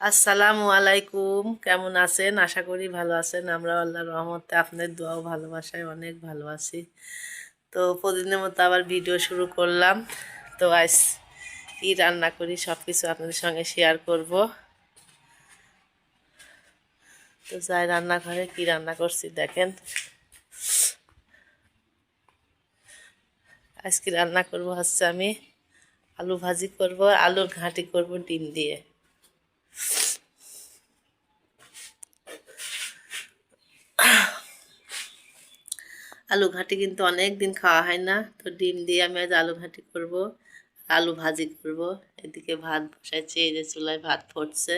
আসসালামু আলাইকুম। কেমন আছেন? আশা করি ভালো আছেন। আমরা আল্লাহর রহমতে আপনার দোয়াও, ভালোবাসায় অনেক ভালো আছি। তো প্রতিদিনের মতো আবার ভিডিও শুরু করলাম। তো আজ কী রান্না করি সব কিছু আপনাদের সঙ্গে শেয়ার করব। তো যাই, রান্নাঘরে কি রান্না করছি দেখেন। আজকে রান্না করব হচ্ছে আমি? আলু ভাজি করব, আলুর ঘাঁটি করব, ডিম দিয়ে। আলু ঘাঁটি কিন্তু অনেক দিন খাওয়া হয় না, তো ডিম দিয়ে আমি আজ আলু ঘাঁটি করব, আলু ভাজি করব। এদিকে ভাত বসাইছি, এই যে চুলায় ভাত ফুটছে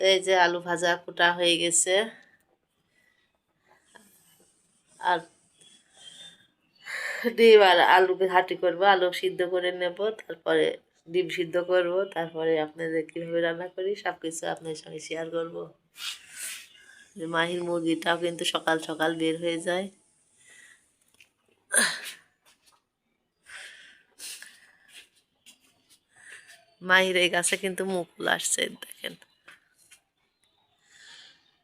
তো এই যে আলু ভাজা কুটা হয়ে গেছে। আর ডিম আর আলু ঘাটি করব, আলু সিদ্ধ করে নেব, তারপরে ডিম সিদ্ধ করব, তারপরে আপনাদের কীভাবে রান্না করি সব কিছু আপনাদের সঙ্গে শেয়ার করব। মাহির মুরগিটাও কিন্তু সকাল সকাল বের হয়ে যায়। মাহির এই গাছে কিন্তু মুকুল আসছে, দেখেন।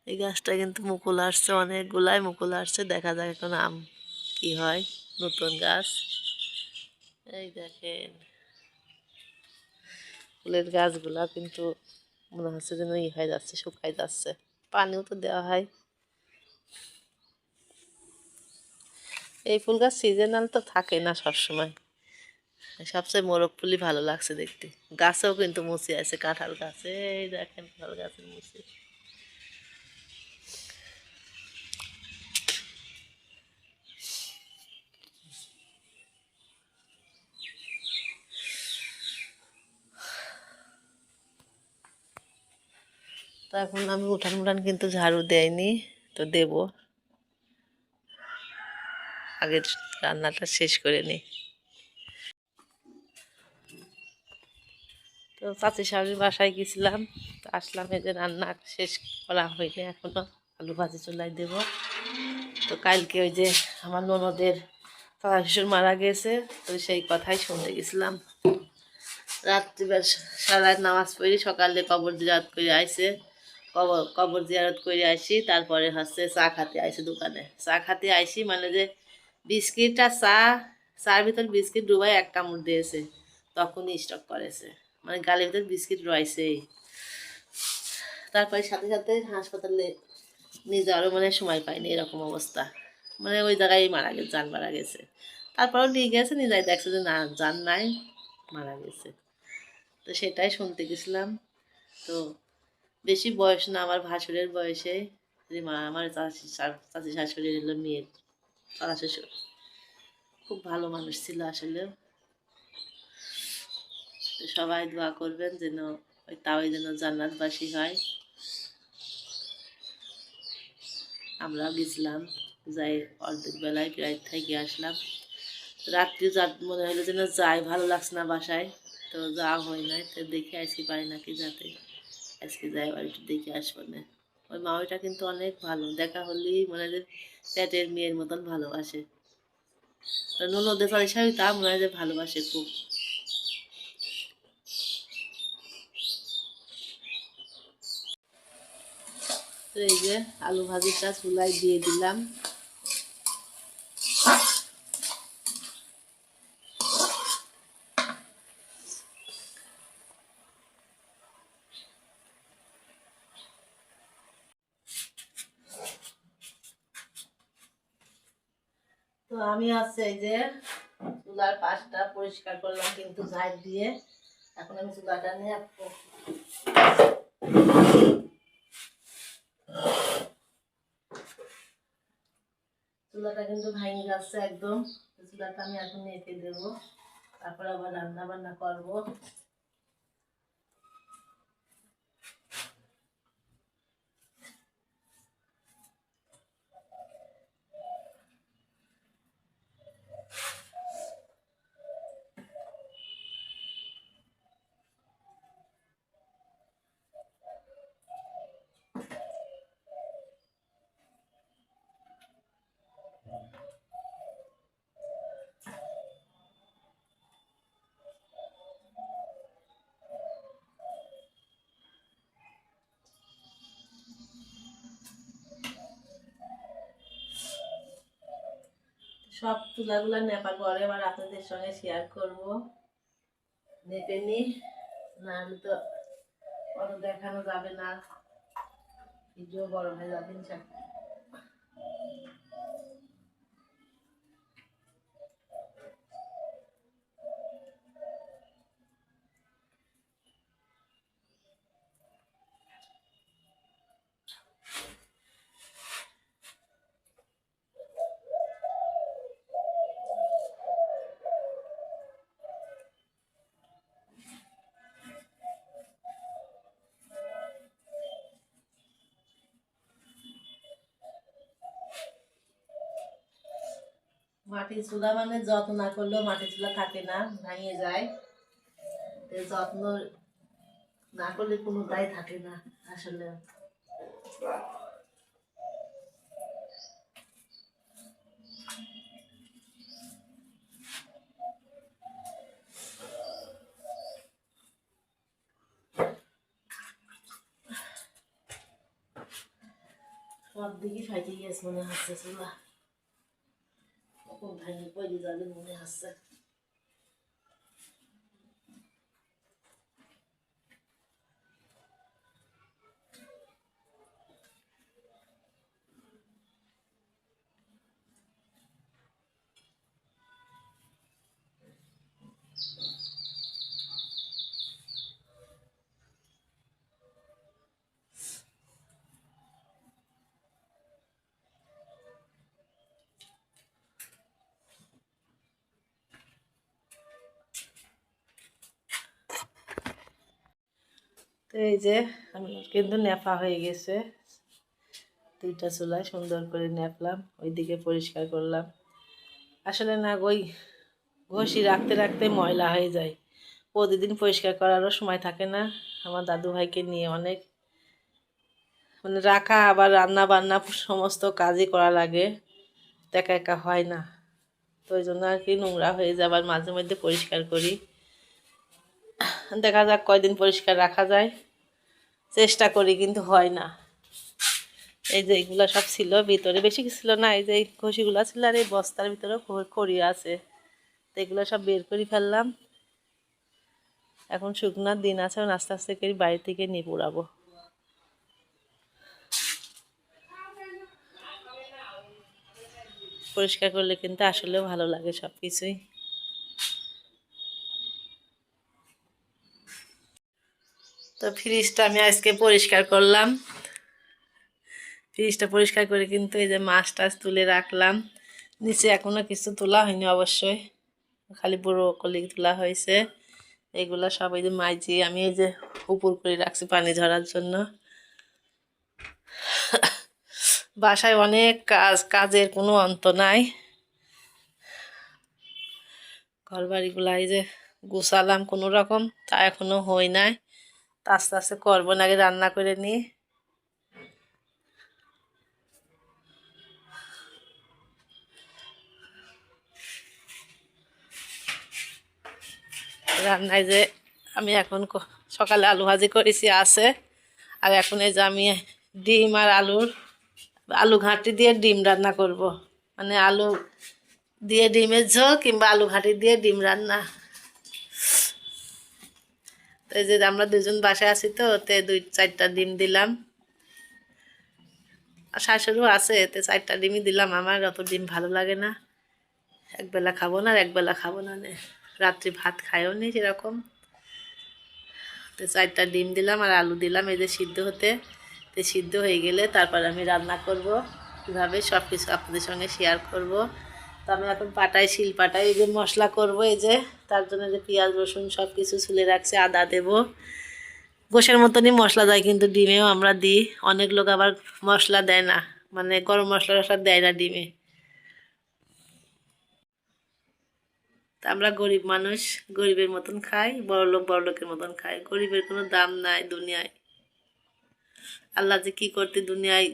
এই গাছটা কিন্তু মুকুল আসছে, অনেকগুলাই মুকুল আসছে, দেখা যাক এখন আম কি হয়। নতুন গাছ। এই দেখেন। ফুলের গাছগুলা কিন্তু মনে হচ্ছে যেন ই হয়ে যাচ্ছে শুকাই যাচ্ছে। পানিও তো দেওয়া হয়। এই ফুল গাছ সিজনাল তো থাকে না সবসময়। সবচেয়ে মোরগ ফুলই ভালো লাগছে দেখতে। গাছেও কিন্তু মুচি আছে, কাঁঠাল গাছে। এই দেখেন, কাঁঠাল গাছের মুচি এখন আমি উঠান উঠান কিন্তু ঝাড়ু দেয়নি, তো দেব। আগের রান্নাটা শেষ করে নিই তো চাচি শাশুড়ির বাসায় গেছিলাম, তো আসলাম এই যে রান্না শেষ করা হয়নি এখনও, আলু ভাজি চুলাই দেব। তো কালকে ওই যে আমার ননদের চাচা শ্বশুর মারা গেছে, তো সেই কথাই শুনতে গেছিলাম। রাত্রিবেলা সারা নামাজ পড়ি সকালে কবর জিয়ারত করে আইসে কবর কবর জিয়ারত করে আসি, তারপরে হচ্ছে চা খাতে আইসি দোকানে। চা খাতে আইসি মানে যে বিস্কিট আর চা, চার ভিতর বিস্কিট ডুবাই এক কামড় দিয়েছে, তখনই স্টক করেছে। মানে গালের ভিতর বিস্কিট রয়েছেই তারপরে সাথে সাথে হাসপাতালে নিয়ে যাওয়ারও মানে সময় পাইনি, এরকম অবস্থা। মানে ওই জায়গায় মারা গেছে যান মারা গেছে। তারপরেও নিয়ে গেছে, নিয়ে যাই দেখছে যে না যান নাই, মারা গেছে। তো সেটাই শুনতে গেছিলাম। তো বেশি বয়স না, আমার ভাসুরের বয়সে। যে মা, আমার শা- শাশুড়ি হলো মেয়ের। চাচা শ্বশুর। খুব ভালো মানুষ ছিল আসলে। সবাই দোয়া করবেন যেন ওই তাও যেন জান্নাতবাসী হয়। আমরাও গেছিলাম, যাই অর্ধেক বেলায় প্রায় থেকে আসলাম। রাত্রি যা মনে হলো যেন যাই, ভালো লাগছে না বাসায়। তো যাওয়া হয় নাই, তো দেখে আজকে পারি নাকি যাতে। আজকে যাই একটু দেখে আসব না। ওই মাওইটা কিন্তু অনেক ভালো। দেখা হলেই মনে হয় যে পেটের মেয়ের মতন ভালোবাসে। ননদের পয়সায় তা মনে হয় ভালোবাসে খুব। এই যে আলু ভাজিটা চুলায় দিয়ে দিলাম। আমি আছে এই যে চুলার পাশটা পরিষ্কার করলাম কিন্তু ঝাড় দিয়ে। এখন আমি চুলাটা নিয়ে প- চুলাটা কিন্তু ভাঙে যাচ্ছে একদম। চুলাটা আমি এখন নেতে দেবো। তারপর আবার রান্না বান্না করব। সব তুলাগুলা নেপা করে আবার আপনাদের সঙ্গে শেয়ার করব নেপে নি, না নাহলে তো অত দেখানো যাবে না ভিডিও বড় হয়ে যাবে। মাটির চুলা মানে যত্ন না করলেও মাটির চুলা থাকে না, ভাঙিয়ে যায়। যত্ন না করলে কোনো দায় থাকে না আসলে। সব দিকে ফাইটে গিয়েছে মনে হচ্ছে চুলা। কখন ভেঙে পড়ে যাবে মনে হচ্ছে তো এই যে কিন্তু নেপা হয়ে গেছে। দুইটা চুলায় সুন্দর করে নেপলাম ওইদিকে পরিষ্কার করলাম। আসলে না ওই ঘষি রাখতে রাখতে ময়লা হয়ে যায়। প্রতিদিন পরিষ্কার করারও সময় থাকে না। আমার দাদু ভাইকে নিয়ে অনেক মানে রাখা আবার রান্না বান্না সমস্ত কাজই করা লাগে। একা একা হয় না। তো ওই জন্য আর কি নোংরা হয়ে যাবার মাঝে মধ্যে পরিষ্কার করি। দেখা যাক কয়দিন পরিষ্কার রাখা যায়। চেষ্টা করি, কিন্তু হয় না। এই যে এগুলো সব ছিল, ভিতরে বেশি কিছু ছিল না, এই যে ঘষিগুলো ছিল আর এই বস্তার ভিতরে খড়ি আছে। তো এগুলো সব বের করে ফেললাম। এখন শুকনার দিন আছে, এখন আস্তে আস্তে করে বাড়ি থেকে নিয়ে পড়াবো পরিষ্কার করলে কিন্তু আসলেও ভালো লাগে সব কিছুই তো ফ্রিজটা আমি আজকে পরিষ্কার করলাম। ফ্রিজটা পরিষ্কার করে কিন্তু এই যে মাছ টাছ তুলে রাখলাম। নিচে এখনও কিছু তোলা হয়নি অবশ্যই, খালি বুড়ো কলি তোলা হয়েছে। এগুলো সব এই যে মাইজি আমি এই যে উপর করে রাখছি পানি ঝরার জন্য। বাসায় অনেক কাজ, কাজের কোনো অন্ত নাই। ঘর এই যে গুছালাম কোনো রকম, তা এখনও হয় নাই। আস্তে আস্তে করব না আগে রান্না করে নিই রান্নায় যে আমি এখন সকালে আলু ভাজি করেছি আছে, আর এখন এই যে আমি ডিম আর আলুর, আলু ঘাঁটি দিয়ে ডিম রান্না করব। মানে আলু দিয়ে ডিমের ঝোল কিংবা আলু ঘাঁটি দিয়ে ডিম রান্না তো এই যে আমরা দুজন বাসায় আছি তো ওতে দুই, চারটা ডিম দিলাম। আর শাশুড়িও আছে এতে চারটা ডিমই দিলাম। আমার অত ডিম ভালো লাগে না। একবেলা খাব না আর একবেলা খাব না। নে রাত্রি ভাত খায়ও নি সেরকম। তো চারটা ডিম দিলাম আর আলু দিলাম এই যে সিদ্ধ হতে। তো সিদ্ধ হয়ে গেলে তারপর আমি রান্না করব। কীভাবে সব কিছু আপনাদের সঙ্গে শেয়ার করব। তো আমি এখন পাটাই, শিল পাটাই, এই যে মশলা করব, এই যে তার জন্য যে পেঁয়াজ, রসুন সব কিছু ছুলে রাখছি, আদা দেবো। গোশের মতনই মশলা দেয়, কিন্তু ডিমেও আমরা দিই। অনেক লোক আবার মশলা দেয় না মানে গরম মশলা টশলা দেয় না ডিমে। তা আমরা গরিব মানুষ, গরিবের মতন খাই, বড় লোক বড় লোকের মতন খাই। গরিবের কোনো দাম নাই দুনিয়ায়। আল্লাহ যে কী করতে দুনিয়ায়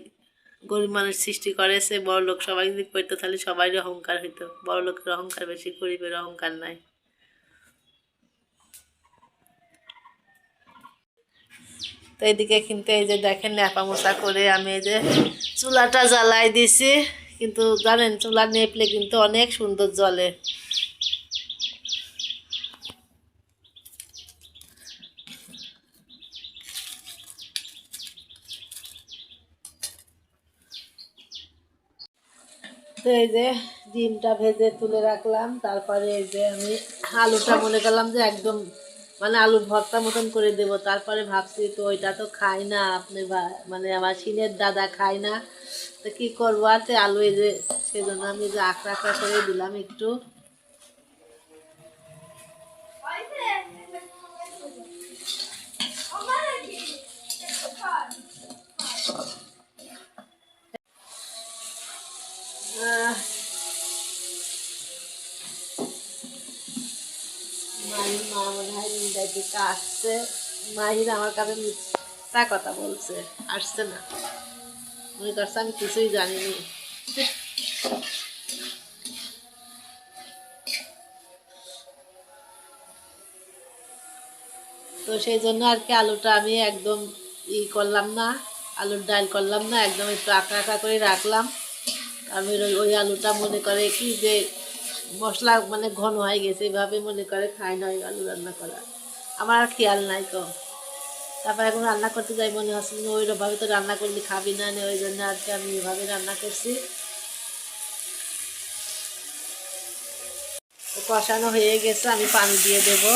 গরিব মানুষ সৃষ্টি করেছে, বড় লোক সবাই যদি করতো তাহলে সবারই অহংকার হইতো। বড় লোকের অহংকার বেশি, গরিবের অহংকার নাই। তো এইদিকে কিন্তু এই যে দেখেন ন্যাপা মোছা করে আমি এই যে চুলাটা জ্বালাই দিছি। কিন্তু জানেন, চুলা নেপলে কিন্তু অনেক সুন্দর জলে তো এই যে ডিমটা ভেজে তুলে রাখলাম, তারপরে এই যে আমি আলুটা মনে করলাম যে একদম মানে আলুর ভর্তা মতন করে দেব। তারপরে ভাবছি তো ওইটা তো খাই না, আপনি মানে আমার সিনের দাদা খায় না, তো কী করব? আর আলু এই যে সেজন্য আমি যে আঁকড়া আঁকড়া করে দিলাম একটু। মিথ্যা কথা বলছে, আসছে না। মনে করছে আমি কিছুই জানিনি। তো সেই জন্য আর কি আলুটা আমি একদম ই করলাম না, আলুর ডাল করলাম না, একদম একটু আঁকা আঁকা করে রাখলাম। আমি ওই ওই আলুটা মনে করে কি যে মশলা মানে ঘন হয়ে গেছে, এভাবে মনে করে খাই না ওই আলু রান্না করা। আমার আর খেয়াল নাই তো। তারপর এখন রান্না করতে যাই, মনে হচ্ছে যে ওইভাবে তো রান্না করলে খাবি না নে, ওই জন্য আজকে আমি এভাবে রান্না করছি। কষানো হয়ে গেছে, আমি পানি দিয়ে দেবো।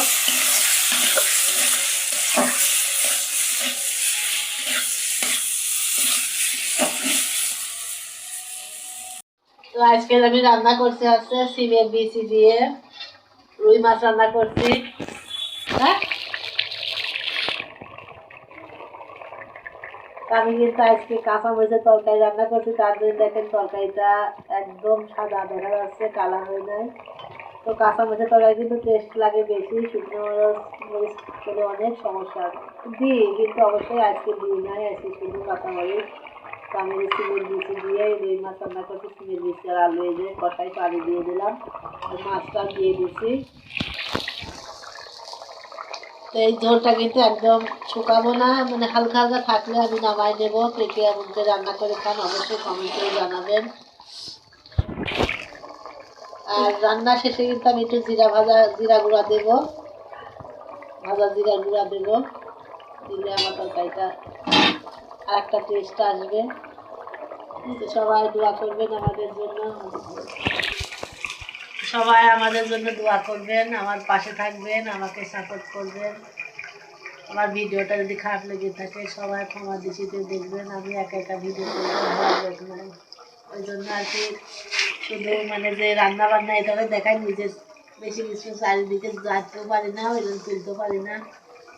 তো আজকে আমি রান্না করছি হচ্ছে সিমের বিচি দিয়ে। রুই মাছ রান্না করছি। হ্যাঁ? আমি কিন্তু আজকে কাঁচা মরিচের তরকারি রান্না করছি। তার জন্য দেখেন তরকারিটা একদম সাদা দেখা যাচ্ছে কালার হয়ে যায় তো কাঁচা মরিচের তরকারি কিন্তু টেস্ট লাগে বেশি, শুকনো মরিচ খেলে অনেক সমস্যা। দিই, কিন্তু অবশ্যই আজকে দিই নাই, আজকে শুধু কাঁচা মরিচ তো আমি এই সিমের বিচি দিয়ে রুই মাছ রান্না করছি সিমের বিচি আর আলু এই কটাই পানি দিয়ে দিলাম। মাছটা দিয়ে দিচ্ছি তো এই ঝোলটা কিন্তু একদম শুকাবো না মানে হালকা হালকা থাকলে আমি নামাই নেব। কে কে এমন রান্না করে খান অবশ্যই কমেন্ট করে জানাবেন। আর রান্না শেষে কিন্তু আমি একটু জিরা ভাজা, জিরা গুঁড়া দেবো। ভাজা জিরা গুঁড়া দেবো। দিলে আমার তরকারিটা আর একটা টেস্ট আসবে সবাই দোয়া করবেন আমাদের জন্য। সবাই আমাদের জন্য দোয়া করবেন, আমার পাশে থাকবেন, আমাকে সাপোর্ট করবেন। আমার ভিডিওটা যদি খারাপ লেগে থাকে, সবাই ক্ষমা দৃষ্টিতে দেখবেন। আমি একা একা ভিডিও করতে ভালো ওই জন্য আর কি শুধু মানে যে রান্না বান্না এটা হবে দেখাই, নিজের বেশি কিছু চারিদিকে যাইতেও পারি না, ওই জন্য তুলতেও পারি না।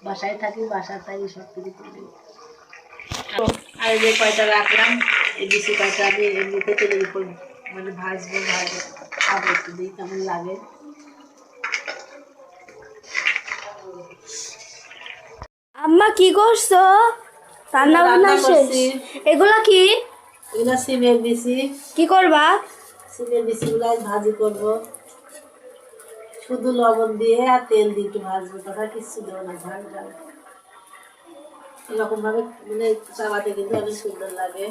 বাসায় থাকি বাসার থাকি সব কিছু আর যে কয়টা রাখলাম এই বেশি কয়টা আমি এমনিতে তেলের উপর মানে ভাজবো ভাজবো খাব একটু দিই কেমন লাগে। আম্মা কি করছ? রান্না বান্না শেষ? করছি। কি? এগুলো সিমের বিচি। কি করবা? সিমের ভাজি করব। শুধু লবণ দিয়ে আর তেল দিয়ে একটু ভাজবো তখন কিচ্ছু দেবো না ঝাল। ঝাল এরকম ভাবে মানে চাবাতে কিন্তু অনেক সুন্দর লাগে।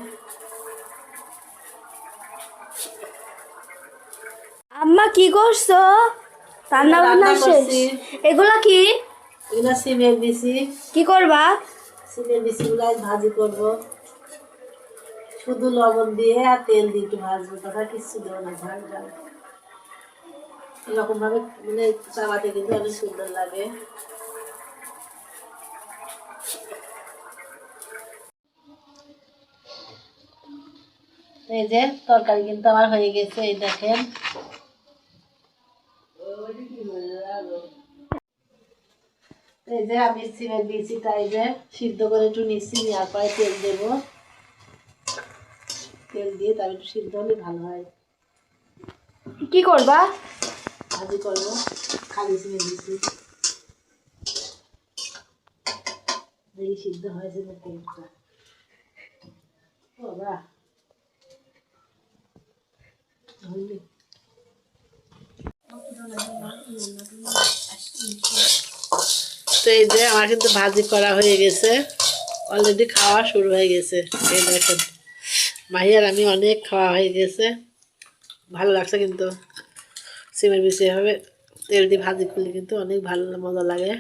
আম্মা কি করছ? রান্না বান্না শেষ। এগুলা কি? এগুলো সিমের বিচি। কি করবা? সিমের বিচিগুলো আজ ভাজি করব। শুধু লবণ দিয়ে আর তেল দিয়ে একটু ভাজবো তখন কিচ্ছু দেবো না ঝাল ঝাল। এরকম ভাবে মানে চাবাতে কিন্তু অনেক সুন্দর লাগে। এই যে তরকারি কিন্তু আমার হয়ে গেছে এই দেখেন। এই যে আমি সিমের বিচিটা এই যে সিদ্ধ করে একটু নিচ্ছি নেওয়ার পরে তেল দেবো। তেল দিয়ে তার একটু সিদ্ধ হলে ভালো হয়। কি করবা? ভাজি করব খালি সিমের বিচি। দেখি সিদ্ধ হয়েছে না তেলটা। বাবা তো এই যে আমার কিন্তু ভাজি করা হয়ে গেছে। অলরেডি খাওয়া শুরু হয়ে গেছে। এই দেখেন মাহিয়ার আমি অনেক খাওয়া হয়ে গেছে। ভালো লাগছে কিন্তু। সিমের বেশি হবে। তেল দিয়ে ভাজি করলে কিন্তু অনেক ভালো মজা লাগে।